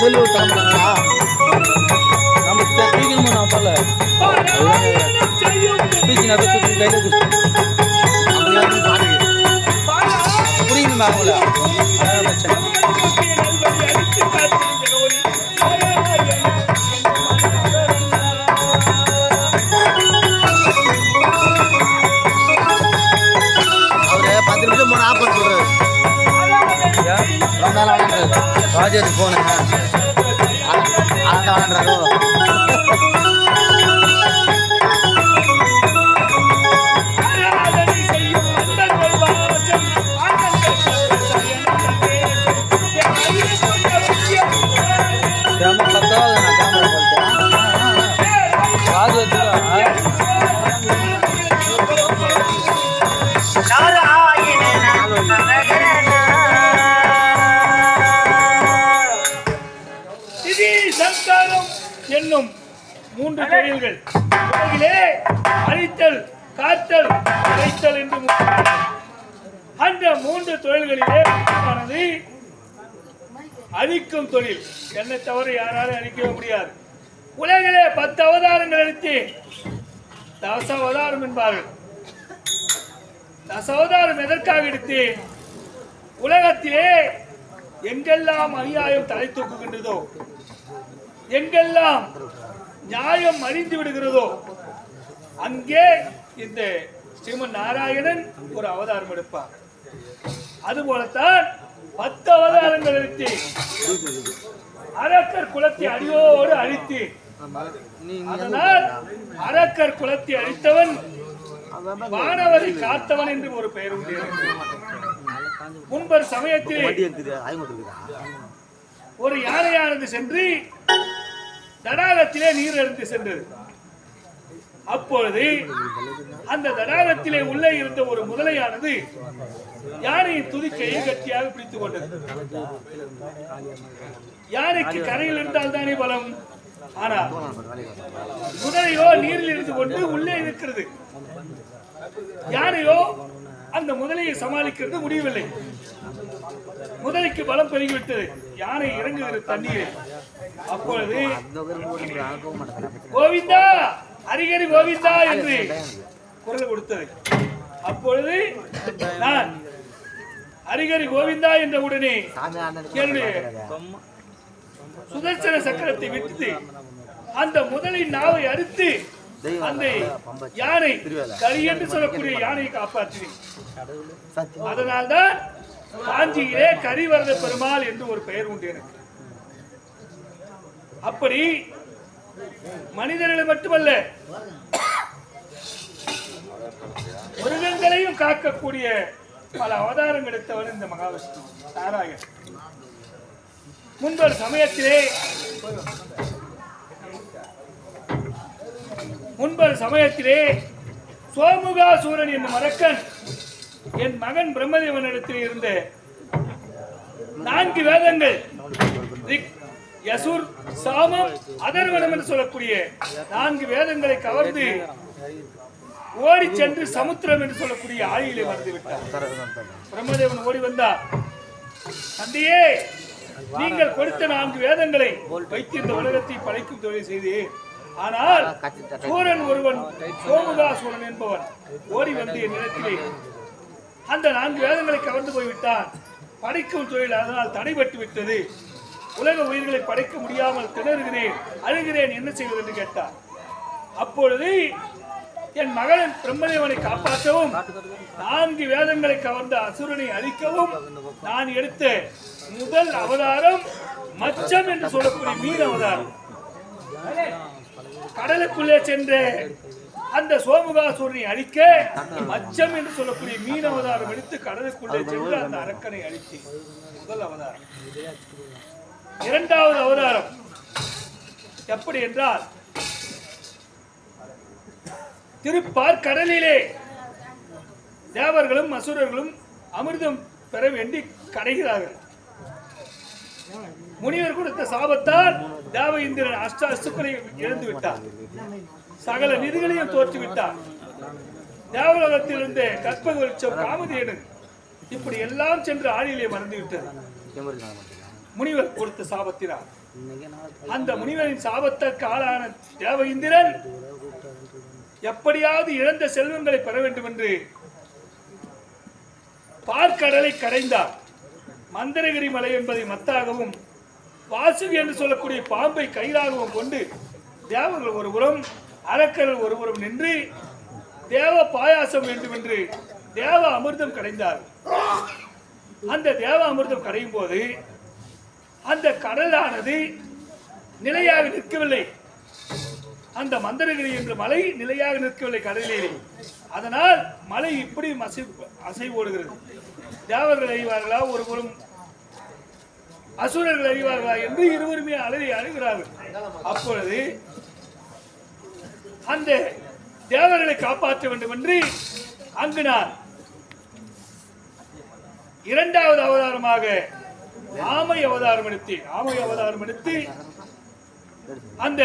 கீழே நடந்து சொல்லி விட்டாங்களா நம்ம தூக்கணும் நான் போல தூக்கி நான் தூக்கி கையில் புரியுதுமா அவங்கள? விளாண்டுறாரு ராஜேஷ் போனேன் ஆளாண்ட மூன்று தொழில்கள் உலகிலே அழித்தல் காத்தல் அழைத்தல் என்று அந்த மூன்று தொழில்களிலே அழிக்கும் தொழில். என்னை தவிர யாராலும் அழிக்கவே முடியாது. உலகிலே பத்து அவதாரங்கள் அழித்து தச அவதாரம் என்பார்கள். தச அவதாரம் எதற்காக எடுத்து? உலகத்திலே எங்கெல்லாம் அநியாயம் தலை தூக்குகின்றதோ எங்கெல்லாம் நியாயம் அழிந்து விடுகிறதோ? அங்கே இந்த ஸ்ரீமன் நாராயணன் ஒரு அவதாரம் எடுப்பார். அதுபோலத்தான் பத்து அவதாரங்கள் எடுத்து அரக்கர் குலத்தை அடியோடு அழித்து அதனால் அரக்கர் குலத்தை அழித்தவன் வானவரை காத்தவன் என்று ஒரு பெயர் உண்டு. முன்பர் சமயத்திலே ஒரு யானையானது சென்று தடாகத்திலே நீர் எடுத்து சென்றது. அப்பொழுது அந்த தடாகத்திலே உள்ளே இருந்த ஒரு முதலையானது யானையின் துதிக்கையை கட்டியாக பிடித்துக் கொண்டது. யானைக்கு கரையில் இருந்தால் தானே பலம்? ஆனால் முதலையோ நீரில் இருந்து கொண்டு உள்ளே இருக்கிறது. யானையோ அந்த முதலையை சமாளிக்கிறது முடியவில்லை. முதலைக்கு பலம் பெருகிவிட்டது. யானை இறங்குகிறது தண்ணீரில். அப்பொழுது கோவிந்தா அரிகரி கோவிந்தா என்று குரல் கொடுத்தது. அப்பொழுது நான் அரிகரி கோவிந்தா என்ற உடனே என்னுடைய சுதர்சன சக்கரத்தை விட்டு அந்த முதலின் நாவை அறுத்து அந்த யானை கரி என்று சொல்லக்கூடிய யானையை காப்பாற்றினேன். அதனால்தான் காஞ்சியிலே கரிவரத பெருமாள் என்று ஒரு பெயர் உண்டு எனக்கு. அப்படி மனிதர்களை மட்டுமல்ல மிருகங்களையும் காக்கக்கூடிய பல அவதாரங்கள் எடுத்தவர் இந்த மகாவிஷ்ணு நாராயணன். முன்பொரு சமயத்திலே முன்பொரு சமயத்திலே சோமுகாசூரன் என்னும் அரக்கன் என் மகன் பிரம்மதேவனிடத்தில் இருந்த நான்கு வேதங்கள் ரிக் யசுர் சாமம் அதர்வனம் என்று சொல்லக்கூடிய நான்கு வேதங்களை கவர்ந்து ஓடி சென்று சமுத்திரம் என்று சொல்லக்கூடிய ஆழியிலே வந்து விட்டார். பிரம்மதேவன் ஓடி வந்தார் தந்தையே நீங்கள் கொடுத்த நான்கு வேதங்களை வைத்து இந்த உலகத்தை படைக்கும் தொழில் செய்தேன் ஆனால் சூரன் ஒருவன் சோமுகாசூரன் என்பவன் ஓடி வந்து என் நிலத்திலே அந்த நான்கு வேதங்களை கவர்ந்து போய்விட்டான். படைக்கும் தொழில் அதனால் தடைபட்டு விட்டது உலக உயிர்களை படைக்க முடியாமல் திணறுகிறேன் அழுகிறேன் என்ன செய்வது என்று கேட்டார். அப்பொழுது என் மகன் பிரம்மதேவனை காப்பாற்றவும் நான்கு வேதங்களை கவர்ந்த அசுரனை அழிக்கவும் நான் எடுத்த முதல் அவதாரம் மச்சம் என்று சொல்லக்கூடிய மீன் அவதாரம். கடலுக்குள்ளே சென்ற அந்த சோமுகாசூரனை அழிக்க மச்சம் என்று சொல்லக்கூடிய மீன் அவதாரம் எடுத்து கடலுக்குள்ளே சென்று அந்த அரக்கனை அழித்தேன். முதல் அவதாரம். இரண்டாவது அவதாரம். எப்படி என்றால் திருப்பார் கடலிலே தேவர்களும் அசுரர்களும் அமிர்தம் பெற வேண்டி கடைகிறார்கள். முனிவர் கொடுத்த சாபத்தால் தேவ இந்திரன் அஷ்ட அசுக்களை இழந்து விட்டார். சகல நிதிகளையும் தோற்றுவிட்டார் தேவலோகத்திலிருந்து கற்பக விருட்சம் காமதேனு இப்படி எல்லாம் சென்று ஆழியிலே மறந்து விட்டது. முனிவர் கொடுத்த சாபத்தினார் அந்த முனிவரின் சாபத்திற்கு ஆளான தேவ இந்திரன் எப்படியாவது இழந்த செல்வங்களை பெற வேண்டும் என்று பார்க்கடலை கடைந்தார். மந்திரகிரி மலை என்பதை மத்தாகவும் வாசுகி என்று சொல்லக்கூடிய பாம்பை கயிறாகவும் கொண்டு தேவர்கள் ஒருபுறம் அரக்கர்கள் ஒருபுறம் நின்று தேவ பாயாசம் வேண்டும் என்று தேவ அமிர்தம் கடைந்தார். அந்த தேவ அமிர்தம் கடையும் போது அந்த கடலானது நிலையாக நிற்கவில்லை. அந்த மந்திரகிரி என்ற மலை நிலையாக நிற்கவில்லை கடலிலே. அதனால் மலை இப்படி மசை அசை ஓடுகிறது. தேவர்கள் அறிவார்களா? ஒருபுறம் அசுரர்கள் அறிவார்களா என்று இருவருமே அழகி அழுகிறார்கள். அப்பொழுது அந்த தேவர்களை காப்பாற்ற வேண்டும் என்று அங்கு நான் இரண்டாவது அவதாரமாக ஆமை அவதாரம் எடுத்து ஆமை அவதாரம் எடுத்து அந்த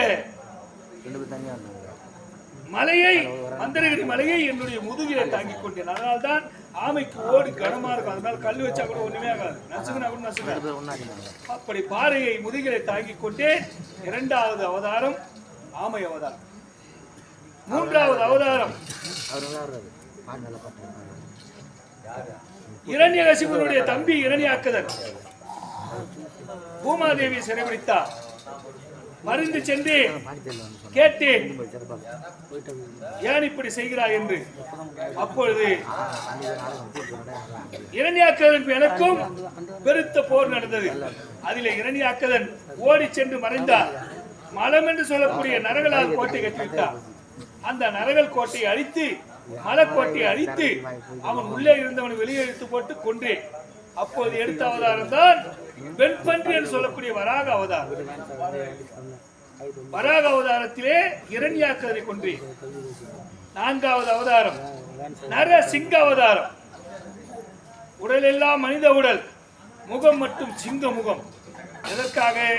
மலையை மந்திரகிரி மலையை என்னுடைய முதுகில தாங்கிக் கொண்டேன். அதனால்தான் ஆமைக்கு ஓடு கனமா இருக்கும். அதனால கல் வச்சா கூட ஒண்ணுமே ஆகாது. நசுக்குனா கூட நசுக்காது. அப்படி பாறையை முதுகிலே தாங்கிக் கொண்டே இரண்டாவது அவதாரம் ஆமை அவதாரம். மூன்றாவது அவதாரம் இரண்யகசிபனுடைய தம்பி இரணியாக்குதன் பூமாதேவி சிறைபிடித்தார் மருந்து சென்று கேட்டேன். ஏன் இப்படி செய்கிறாய் என்று. அப்பொழுது இரணியாக்கதன் எனக்கும் பெருத்த போர் நடந்தது. அதில் இரணியாக்கதன் ஓடி சென்று மறைந்தார். மலம் என்று சொல்லக்கூடிய நரகலால் கோட்டை கட்டிவிட்டார். அந்த நரகல் கோட்டையை அழித்து மலக்கோட்டையை அழித்து அவன் உள்ளே இருந்தவனை வெளியே இழுத்து போட்டு கொன்றேன். அப்போது எடுத்த அவதாரம் தான் வெண்பன்றி என்று சொல்லக்கூடிய வராக அவதாரம். வராக அவதாரத்திலே இரண்யாக்கதரை கொன்றேன் நான்காவது அவதாரம். நர சிங்க அவதாரம். உடல் எல்லாம் மனித உடல். முகம் மட்டும் சிங்க முகம். எதற்காக?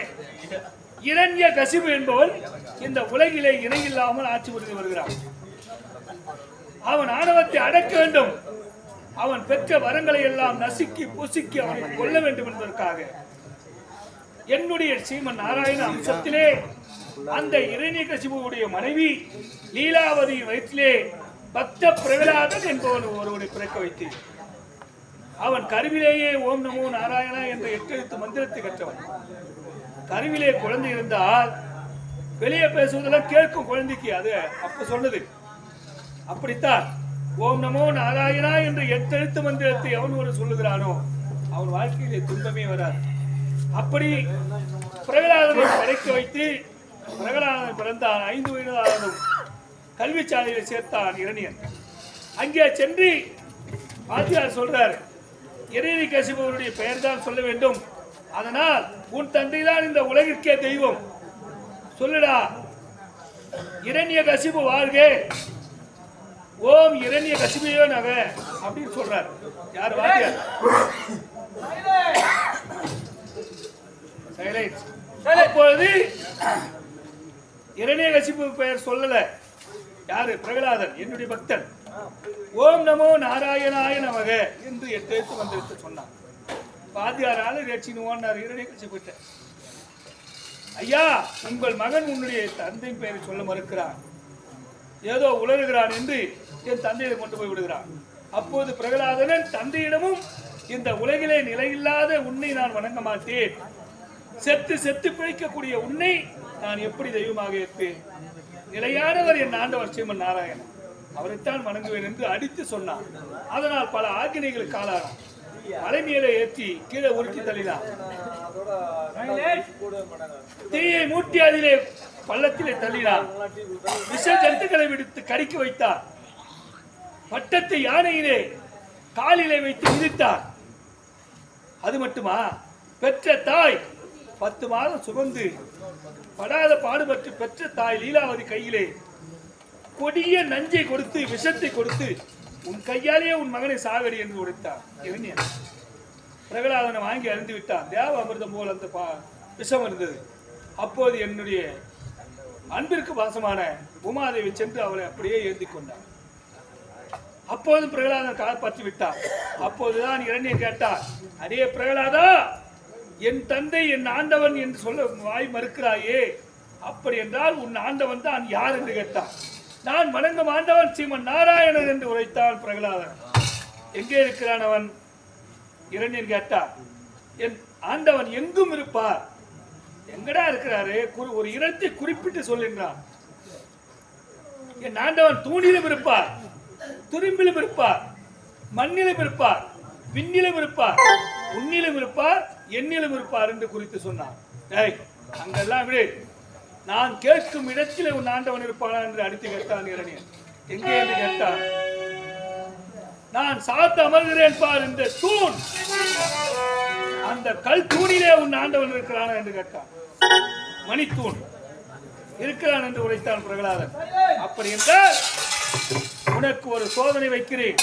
இரண்ய கசிபு என்பவன் இந்த உலகிலே இணையில்லாமல் ஆட்சி புரிந்து வருகிறான். அவன் ஆணவத்தை அடக்க வேண்டும். அவன் பெற்ற வரங்களை எல்லாம் நசுக்கி புசுக்கி அவனை கொல்ல வேண்டும் என்பதற்காக. என்னுடைய ஸ்ரீமன் நாராயண அம்சத்திலே அந்த இரணியகசிபுவுடைய மனைவி லீலாவதி வயிற்றிலே பக்த பிரகலாதன் என்பவன் ஒருவனை பிறக்க வைத்தேன். அவன் கருவிலேயே ஓம் நமோ நாராயணா என்ற எட்டெழுத்து மந்திரத்தை கற்றவன். கருவிலே குழந்தை இருந்தால் வெளியே பேசுவதெல்லாம் கேட்கும் குழந்தைக்கு அது அப்ப சொன்னது. அப்படித்தான் ஓம் நமோ நாராயணா என்று எட்டெழுத்து மந்திரத்தை எவன் ஒரு சொல்லுகிறானோ அவன் வாழ்க்கையிலே துன்பமே வராது. அப்படி பிரகலாதனை படைக்க வைத்து பிரகலாதன் பிறந்தான் ஐந்து வயதானதும் கல்வி சாலையில் சேர்த்தான் இரணியன். அங்கே சென்று வாத்தியார் சொல்றார் இறைவி கசிபவருடைய பெயர் தான் சொல்ல வேண்டும். அதனால் உன் தந்தை தான் இந்த உலகிற்கே தெய்வம். சொல்லுடா இரண்ய கசிபு வாழ்க. ஓம் இரண்ய கசிபையோ நக அப்படின்னு சொல்றார். யார் வாத்தியார். அப்பொழுது இரணிய கசிபு பெயர் சொல்லல. யாரு? பிரகலாதன் என்னுடைய பக்தன். ஓம் நமோ நாராயணாய நமக என்று எட்டெழுத்து மந்திரத்தை சொன்னான். பாதியாரால ரட்சினுவான்னார் இரணிய கசிபுட்ட ஐயா உங்கள் மகன் உன்னுடைய தந்தையின் பெயரை சொல்ல மறுக்கிறான். ஏதோ உளறுகிறான் என்று என் தந்தையை கொண்டு போய் விடுகிறான். அப்போது பிரகலாதனன் தந்தையிடமும் இந்த உலகிலே நிலையில்லாத உன்னை நான் வணங்க மாட்டேன். செத்து செத்து பிழைக்கக்கூடிய உன்னை நான் எப்படி தெய்வமாக ஏற்பேன்? நிலையானவர் என் ஆண்டவர் ஸ்ரீமன் நாராயணன். அவரைத்தான் வணங்குவேன் என்று அடித்து சொன்னான். அதனால் பல ஆக்கினைகளுக்கு ஆளானான். மலை மேலே ஏற்றி கீழே உருட்டி தள்ளினான். தீயை மூட்டி அதிலே பள்ளத்திலே தள்ளினார். விஷ ஜந்துக்களை விடுத்து கடிக்க வைத்தார். பட்டத்தை யானையிலே காலிலே வைத்து மிதித்தார். அது மட்டுமா? பெற்ற தாய் பத்து மாதம் சுமந்து படாத பாடுபட்டு பெற்ற தாய் லீலாவதி கையிலே கொடிய நஞ்சை கொடுத்து விஷத்தை கொடுத்து உன் கையாலேயே உன் மகனை சாகடி என்று உடைத்தார். இளைஞன் பிரகலாதனை வாங்கி அறிந்து விட்டான் தேவ அமிர்தம் போல் அந்த விஷம் இருந்தது. அப்போது என்னுடைய அன்பிற்கு வாசமான உமாதேவி சென்று அவளை அப்படியே ஏந்தி கொண்டார் அப்போது பிரகலாதன் காப்பாற்றி விட்டார் அப்போதுதான் இரண்டியன் கேட்டார் அடே பிரகலாதா என் தந்தை என் ஆண்டவன் என்று சொல்ல வாய் மறுக்கிறாயே. அப்படி என்றால் உன் ஆண்டவன் தான் யார் என்று கேட்டான். நான் வணங்கும் ஆண்டவன் சீமன் நாராயணன் என்று உரைத்தான் பிரகலாதன். எங்கே இருக்கிறான் அவன்? இரண்டியன் கேட்டார் என் ஆண்டவன் எங்கும் இருப்பார். எங்கடா இருக்கிறாரு? ஒரு இடத்தை குறிப்பிட்டு சொல்லுகிறான் என் ஆண்டவன் தூணிலும் இருப்பார் துரும்பிலும் இருப்பார் மண்ணிலும் இருப்பார் விண்ணிலும் இருப்பார் உன்னிலும் இருப்பார் எண்ணிலும் இருப்பார் என்று குறித்து சொன்னார். டேய் அங்கெல்லாம் விடு. நான் கேட்கும் இடத்திலே உன் ஆண்டவன் இருப்பானா என்று அடித்து கேட்டான் இரணியன் எங்கே என்று கேட்டான்? நான் சாத்து அமர்கிறேன் பார் இந்த தூண். அந்த கல் தூணிலே உன் ஆண்டவன் இருக்கிறானா என்று கேட்டான். மணித்தூண் இருக்கிறான் என்று உரைத்தான் பிரகலாதன். அப்படி என்றால் உனக்கு ஒரு சோதனை வைக்கிறேன்.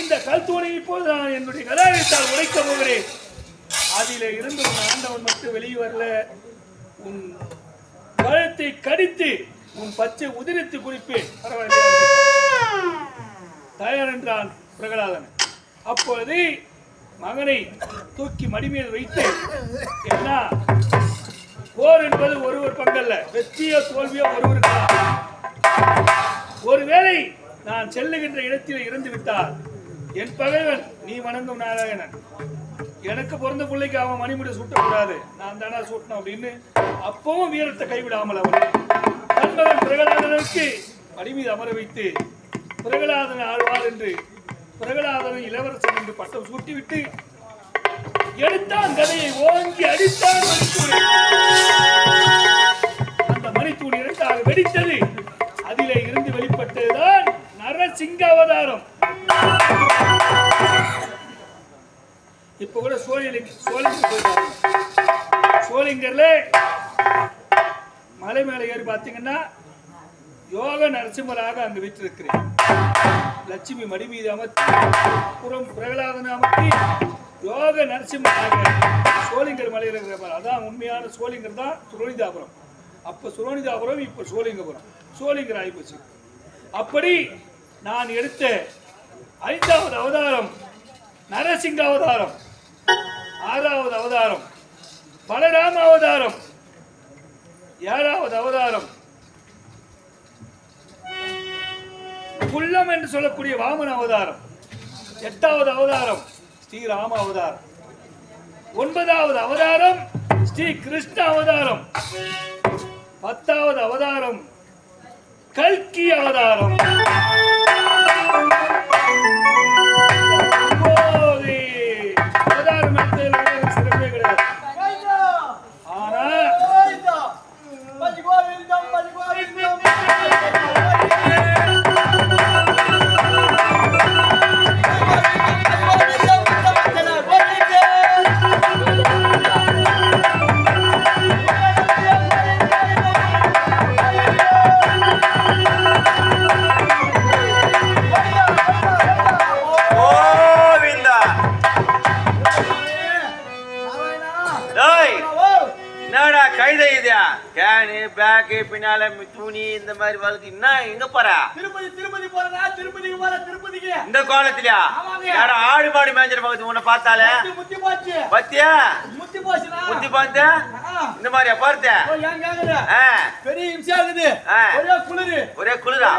இந்த கல் தூணை இப்போது நான் என்னுடைய கதாவித்தால் உடைக்க போகிறேன். அதில இருந்து உன் ஆண்டவன் மட்டும் வெளியே வரல. உன் பழத்தை கடித்து உன் பச்சை உதிரித்து குறிப்பேன் பரவாயில்லையா? தயார் என்றான் பிரகலாதன். அப்பொழுது மகனை தூக்கி மடிமீது வைத்து என்ன? போர் என்பது ஒருவர் பங்கல்ல. வெற்றியோ தோல்வியோ ஒருவருக்கு ஒருவேளை நான் செல்லுகின்ற இடத்தில் இருந்து விட்டால் என் பகைவன் நீ வணங்கும் நாராயணன். எனக்கு பிறந்த பிள்ளைக்கு அவன் மணிமுடி சுட்டக்கூடாது. நான் தானா சுட்டணும் அப்படின்னு அப்பவும் வீரத்தை கைவிடாமல் அவன் தன் மகன் பிரகலாதனுக்கு மடி மீது அமர வைத்து பிரகலாதன் ஆழ்வார் என்று பிரகலாதனை இளவரசன் என்று பட்டம் சூட்டிவிட்டு எடுத்தான் கதையை ஓங்கி அடித்தான் மணித்தூணை. அந்த மணித்தூண் இரண்டாக வெடித்தது. அதிலே இருந்து வெளிப்பட்டதுதான் நரசிங்க அவதாரம். இப்ப கூட சோழிலிங்க சோழிங்க போயிட்டாங்க சோழிங்கர்ல மலை மேல ஏறி பார்த்தீங்கன்னா யோக நரசிம்மராக அங்கு வீற்றிருக்கிறேன். லட்சுமி மடி மீது அமர்த்தி புறம் பிரகலாதனை அமர்த்தி யோக நரசிம்மராக சோழிங்கர் மலையில் இருக்கிற அதான் உண்மையான சோழிங்கர் தான் சுரோனிதாபுரம். அப்போ சுரோனிதாபுரம் இப்போ சோழிங்கபுரம் சோழிங்கர் ஆகிப்போச்சு அப்படி நான் எடுத்த ஐந்தாவது அவதாரம் நரசிங்க அவதாரம். ஆறாவது அவதாரம் பலராம அவதாரம். ஏழாவது அவதாரம் குள்ளம் என்று சொல்லக்கூடிய வாமன அவதாரம். எட்டாவது அவதாரம் ஸ்ரீராம அவதாரம். ஒன்பதாவது அவதாரம் ஸ்ரீ கிருஷ்ண அவதாரம். பத்தாவது அவதாரம் கல்கி அவதாரம். கைதை கேனு பேக்கு பின்னால துணி இந்த மாதிரி வழுக்கு. என்ன எங்க போற? திருப்பதி திருப்பதி போறதா திருப்பதிக்கு போற திருப்பதிக்கு. இந்த கோலத்திலயா? ஆமாங்க. யாரா ஆடு மாடு மேய்ஞ்சிட போகுது உன்னை பார்த்தாலே? முத்தி போச்சு. பத்தியா? முத்தி போச்சுனா முத்தி பார்த்த. இந்த மாதிரியா பார்த்த? பெரிய இம்சா இருக்குது. ஒரே குளிரு. ஒரே குளிரா?